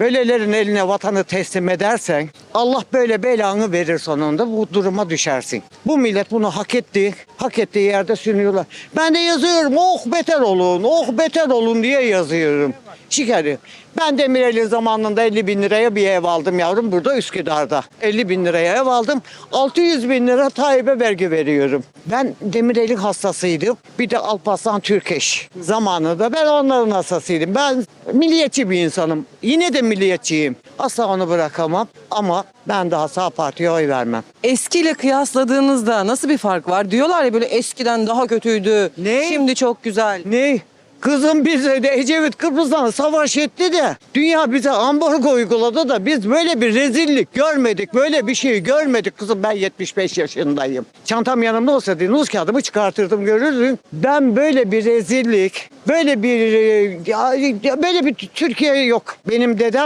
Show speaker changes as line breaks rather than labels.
Ölelerin eline vatanı teslim edersen Allah böyle belanı verir sonunda bu duruma düşersin. Bu millet bunu hak etti. Hak ettiği yerde sürünüyorlar. Ben de yazıyorum oh beter olun oh beter olun diye yazıyorum. Şikayet. Ben Demirel'in zamanında 50 bin liraya bir ev aldım yavrum burada Üsküdar'da. 50 bin liraya ev aldım. 600 bin lira Tayyip'e vergi veriyorum. Ben Demirel'in hastasıydım. Bir de Alparslan Türkeş zamanında ben onların hastasıydım. Ben milliyetçi bir insanım. Yine de milliyetçiyim. Asla onu bırakamam ama ben daha sağ partiye oy vermem.
Eskiyle kıyasladığınızda nasıl bir fark var? Diyorlar ya böyle eskiden daha kötüydü.
Ne?
Şimdi çok güzel.
Ne? Kızım bize de Ecevit Kıbrıs'tan savaş etti de dünya bize ambargo uyguladı da biz böyle bir rezillik görmedik. Böyle bir şey görmedik. Kızım ben 75 yaşındayım. Çantam yanımda olsaydı nüfus kağıdımı çıkartırdım görürdün. Ben böyle bir rezillik, böyle bir e, ya böyle bir Türkiye yok. Benim dedem